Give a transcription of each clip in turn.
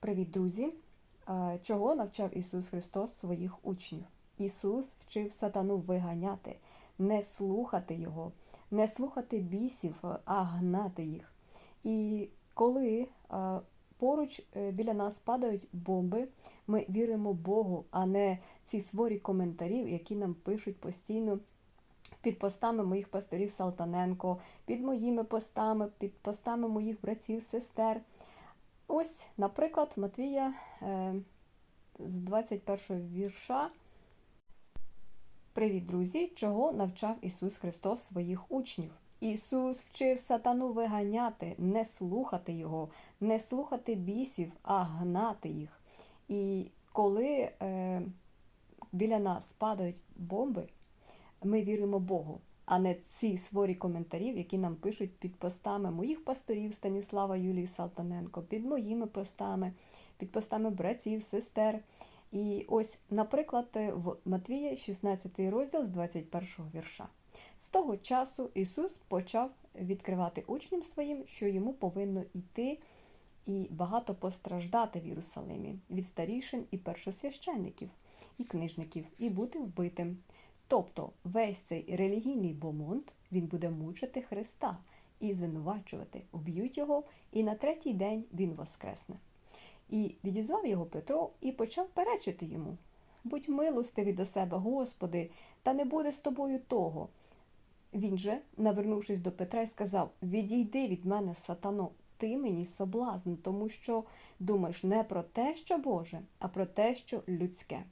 Привіт, друзі! Чого навчав Ісус Христос своїх учнів? Ісус вчив сатану виганяти, не слухати Його, не слухати бісів, а гнати їх. І коли поруч е, біля нас падають бомби, ми віримо Богу, а не ці сворі коментарів, які нам пишуть постійно. Під постами моїх пасторів Салтаненко, під моїми постами, під постами моїх братів, сестер. Ось, наприклад, Матвія е, з 21 вірша. Привіт, друзі! Чого навчав Ісус Христос своїх учнів? Ісус вчив сатану виганяти, не слухати Його, не слухати бісів, а гнати їх. І коли е, біля нас падають бомби, ми віримо Богу, а не ці сворі коментарів, які нам пишуть під постами моїх пасторів Станіслава Юлії Салтаненко, під моїми постами, під постами братів, сестер. І ось, наприклад, в Матвія, 16 розділ з 21 вірша. З того часу Ісус почав відкривати учням своїм, що йому повинно йти і багато постраждати в Єрусалимі від старішин і першосвященників, і книжників, і бути вбитим. Тобто весь цей релігійний бомонд він буде мучити Христа і звинувачувати, вб'ють його, і на третій день він воскресне. І відізвав його Петро і почав перечити йому. Будь милостивий до себе, Господи, та не буде з тобою того. Він же, навернувшись до Петра, сказав: Відійди від мене, сатано, ти мені соблазн, тому що думаєш не про те, що Боже, а про те, що людське.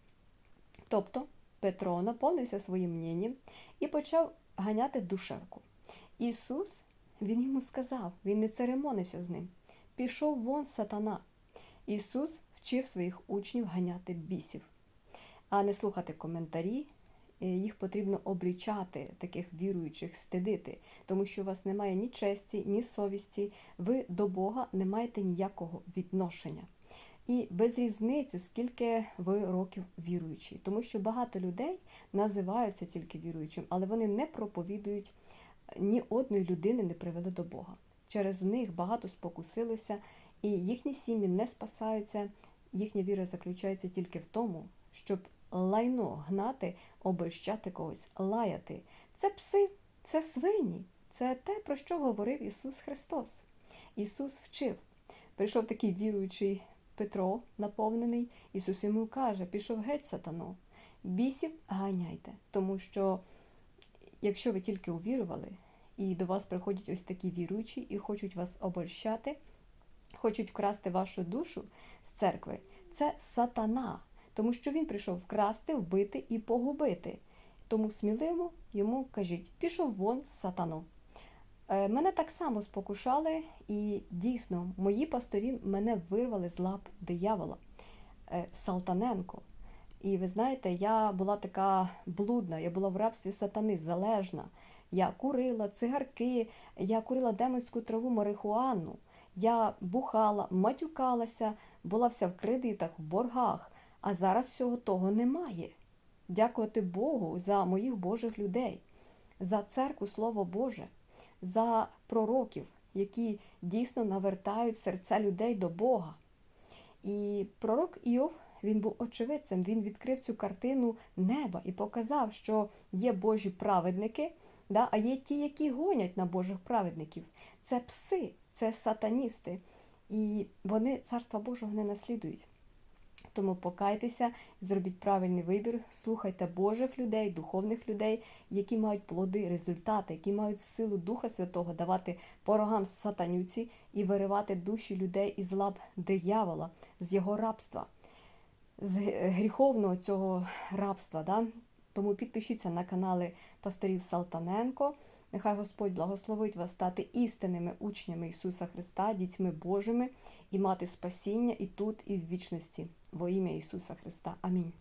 Тобто Петро наповнився своїм мненням і почав ганяти душевку. Ісус, він йому сказав, він не церемонився з ним. Пішов вон сатана. Ісус вчив своїх учнів ганяти бісів, а не слухати коментарі. Їх потрібно облічати, таких віруючих, стидити, тому що у вас немає ні честі, ні совісті, ви до Бога не маєте ніякого відношення. І без різниці, скільки ви років віруючі, тому що багато людей називаються тільки віруючим, але вони не проповідують ні одної людини не привели до Бога. Через них багато спокусилися, і їхні сім'ї не спасаються. Їхня віра заключається тільки в тому, щоб лайно гнати, обещати когось, лаяти. Це пси, це свині, це те, про що говорив Ісус Христос. Ісус вчив. Прийшов такий віруючий Петро, наповнений, Ісус йому каже: пішов геть сатано, бісів ганяйте, тому що якщо ви тільки увірували, і до вас приходять ось такі віруючі і хочуть вас обольщати, хочуть вкрасти вашу душу з церкви, це сатана, тому що він прийшов вкрасти, вбити і погубити. Тому сміливо йому кажіть, пішов вон сатано. Мене так само спокушали, і дійсно мої пасторі мене вирвали з лап диявола Салтаненко. І ви знаєте, я була така блудна, я була в рабстві сатани, залежна. Я курила цигарки, я курила демонську траву марихуану, я бухала, матюкалася, була вся в кредитах, в боргах. А зараз всього того немає. Дякувати Богу за моїх Божих людей, за церкву Слово Боже за пророків, які дійсно навертають серця людей до Бога. І пророк Іов, він був очевидцем, він відкрив цю картину неба і показав, що є Божі праведники, да, а є ті, які гонять на Божих праведників. Це пси, це сатаністи. І вони царства Божого не наслідують. Тому покайтеся, зробіть правильний вибір, слухайте Божих людей, духовних людей, які мають плоди, результати, які мають силу Духа Святого давати порогам сатанюці і виривати душі людей із лап диявола, з його рабства, з гріховного цього рабства. Да? Тому підпишіться на канали пасторів Салтаненко. Нехай Господь благословить вас стати істинними учнями Ісуса Христа, дітьми Божими і мати спасіння і тут, і в вічності. Во ім'я Ісуса Христа. Амінь.